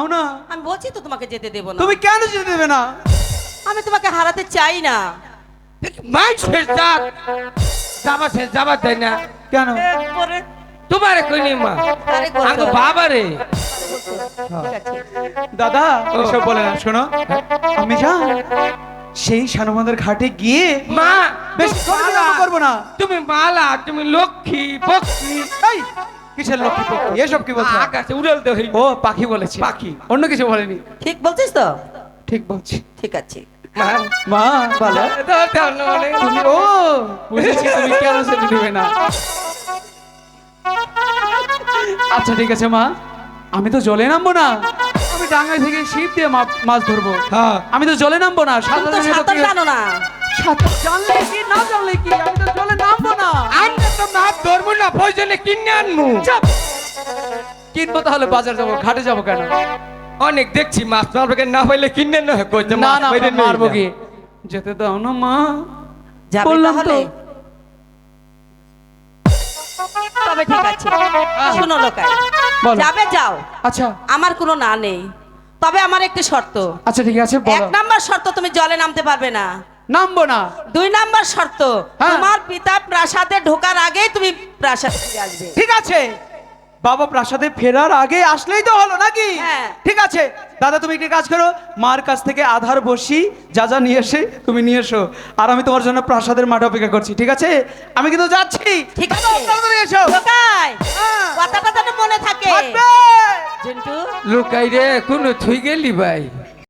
দাও না। আমি বলছি তো তোমাকে যেতে দেবো না। তুমি কেন যেতে দেবে না? আমি তোমাকে হারাতে চাই না। মাই শেষ দাঁত যাবা শেষ যাবা তাই না? কেন? পরে তোমারে কইনি মা। আঙ্গো বাবা রে। দাদা। এসব বলে না শোনো। আমি যা সেই সানমাদের ঘাটে গিয়ে মা বেশ করব না। তুমি মালা তুমি লক্ষ্মী পক্ষী এই কিসের লক্ষ্মী পক্ষী? এসব কি বলছো? আকাশে উড়ালতে হই ও পাখি বলেছে। পাখি। অন্য কিছু বলেনি। ঠিক বলছিস তো? ঠিক বলছি। ঠিক আছে। মা মা বলো। তুমি ও বুঝেছি তুমি কেন সেটা নেবে না। আচ্ছা ঠিক আছে মা। আমি তো জলে নামবো না। আমি ডাঙ্গায় থেকে ছিপ দিয়ে মাছ ধরবো। হ্যাঁ। আমি তো জলে নামবো না। সাঁতার জানো না। সাঁতার জানলে কি না জানলে কি? আমি তো জলে নামবো না। প্রয়োজনে কিনে চাপ। কিনবো তাহলে বাজার যাব ঘাটে যাব কেন? অনেক দেখছি মাছ মারবে না পাইলে কিনে না কইতে না না মারবো কি? যেতে দাও না মা। যাবে তাহলে? তবে ঠিক আছে। শুনো লোকাই বলো। যাবে যাও। আচ্ছা। আমার কোনো না নেই। তবে আমার একটি শর্ত। আচ্ছা ঠিক আছে এক নাম্বার শর্ত তুমি জলে নামতে পারবে না। নামবো না। দুই নাম্বার শর্ত হ্যাঁ। তোমার পিতা প্রাসাদে ঢোকার আগেই তুমি প্রাসাদ ফিরে আসবে। ঠিক আছে। বাবা প্রাসাদে ফেরার আগে আসলেই তো হলো নাকি? হ্যাঁ। ঠিক আছে। দাদা তুমি একটি কাজ করো মার কাছ থেকে আধার বসি যা যা নিয়ে এসে তুমি নিয়ে এসো। আর আমি তোমার জন্য প্রাসাদের মাঠে অপেক্ষা করছি ঠিক আছে? আমি কিন্তু যাচ্ছি। ঠিক আছে। এসো। লোকাই হ্যাঁ। কথাটা মনে থাকে। লুকাই রে কোন থুই গেলি ভাই?